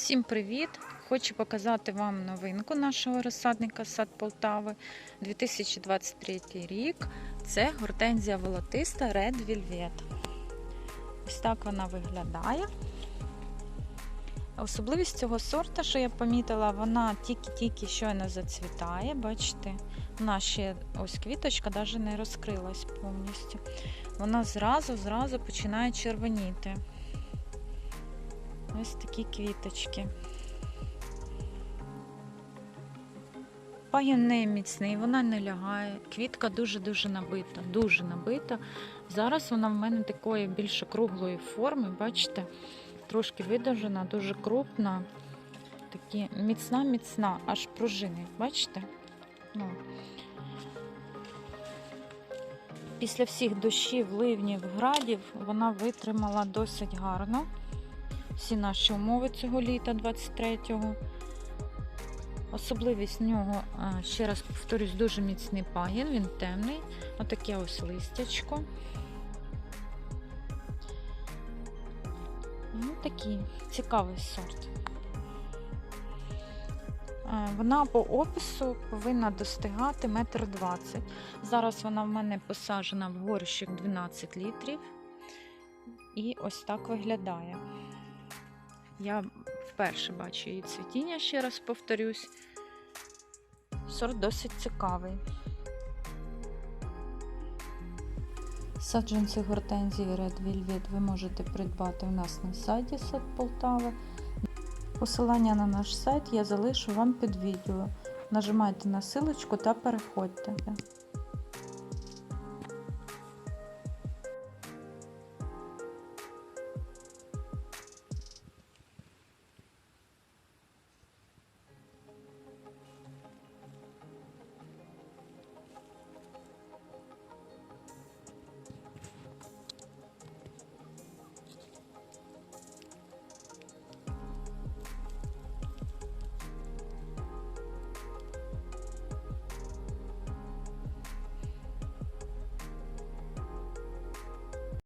Всім привіт! Хочу показати вам новинку нашого розсадника сад Полтави 2023 рік. Це гортензія волотиста Red Velvet. Ось так вона виглядає. Особливість цього сорта, що я помітила, вона тільки-тільки щойно зацвітає. Бачите, вона ще ось квіточка навіть не розкрилась повністю. Вона зразу-зразу починає червоніти. Ось такі квіточки. Пагін не міцний, вона не лягає. Квітка дуже-дуже набита, дуже набита. Зараз вона в мене такої більше круглої форми, бачите? Трошки видовжена, дуже крупна, такі міцна-міцна, аж пружини, бачите? Ну. Після всіх дощів, ливнів, градів вона витримала досить гарно всі наші умови цього літа 23-го. Особливість в нього, ще раз повторюсь, дуже міцний пагін, він темний. Отаке ось листячко. Ну, такий цікавий сорт. Вона по опису повинна достигати метр двадцять. Зараз вона в мене посаджена в горщик 12 літрів. І ось так виглядає. Я вперше бачу її цвітіння, ще раз повторюсь. Сорт досить цікавий. Саджанці гортензії Red Velvet ви можете придбати у нас на сайті Сад Полтава. Посилання на наш сайт я залишу вам під відео. Нажимайте на силочку та переходьте.